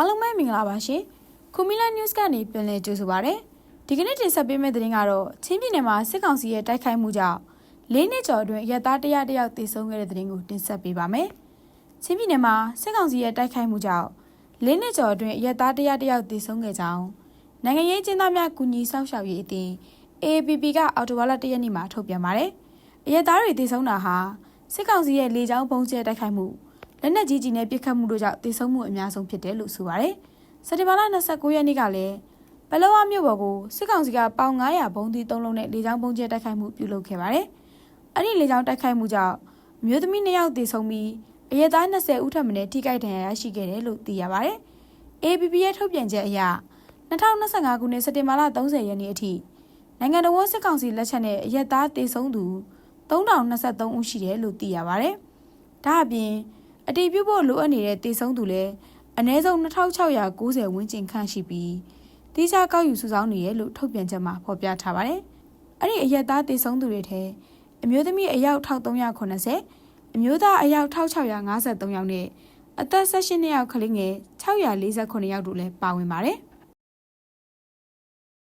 အားလုံးပဲမင်္ဂလာပါရှင်ခုမီလာ news ကနေပြန်လည်ကြိုဆိုပါရစေဒီကနေ့တင်ဆက်ပေးမယ့်သတင်းကတော့ချင်းပြည်နယ်မှာစစ်ကောင်စီရဲ့တိုက်ခိုက်မှုကြောင့်လေးနှစ်ကျော်အတွင်းရက်သားတရတယောက်သေဆုံးခဲ့တဲ့သတင်းကိုတင်ဆက်ပေးပါမယ်ချင်းပြည်နယ်မှာစစ်ကောင်စီရဲ့တိုက်ခိုက်မှုကြောင့်လေးနှစ်ကျော်အတွင်းရက်သားတရတယောက်သေဆုံးခဲ့ကြောင်းနိုင်ငံရေးကျင်းသားများကူညီဆောင်ရှောက်ရေးအသင်း AAPP ကအော်တိုဝါလာတရက်နေ့မှာထုတ်ပြန်ပါတယ်အရက်သားတွေသေဆုံးတာဟာစစ်ကောင်စီရဲ့လေကြောင်းပုံကျဲတိုက်ခိုက်မှု လက်နက်ကြီးကြီးနဲ့ပစ်ခတ်မှုတို့ကြောင့်သေဆုံးမှုအများဆုံးဖြစ်တယ်လို့ဆိုပါတယ်။စက်တင်ဘာလ29ရက်နေ့ကလည်းဘလောဝမြို့ပေါ်ကိုစစ်ကောင်စီကပေါင်900ဘုံသီး3လုံးနဲ့လေကြောင်းပုံကျဲတိုက်ခိုက်မှုပြုလုပ်ခဲ့ပါတယ်။အဲ့ဒီလေကြောင်းတိုက်ခိုက်မှုကြောင့်အမျိုးသမီး2ယောက်သေဆုံးပြီးအရက်သား20ဦးထပ်မံထိခိုက်ဒဏ်ရာရရှိခဲ့တယ်လို့သိရပါတယ်။ APP ရဲ့ထုတ်ပြန်ချက်အရ2025ခုနှစ်စက်တင်ဘာလ30ရက်နေ့အထိနိုင်ငံတော်ဝန်စစ်ကောင်စီလက်ချက်နဲ့အရက်သားသေဆုံးသူ3023ဦးရှိတယ်လို့သိရပါတယ်။ဒါအပြင် အတည်ပြုဖို့လိုအပ်နေတဲ့တည်ဆုံးသူလည်းအနည်းဆုံး2690ဝန်းကျင်ခန့်ရှိပြီးတိကျကောက်ယူစုဆောင်းနေရလို့ထုတ်ပြန်ချက်မှာဖော်ပြထားပါတယ်။အဲ့ဒီအရက်သားတည်ဆုံးသူတွေထဲအမျိုးသမီးအယောက်1380အမျိုးသားအယောက်1653ယောက်နဲ့အသက်18နှစ်ယောက်ကလေးငယ်648ယောက်တို့လည်းပါဝင်ပါတယ်။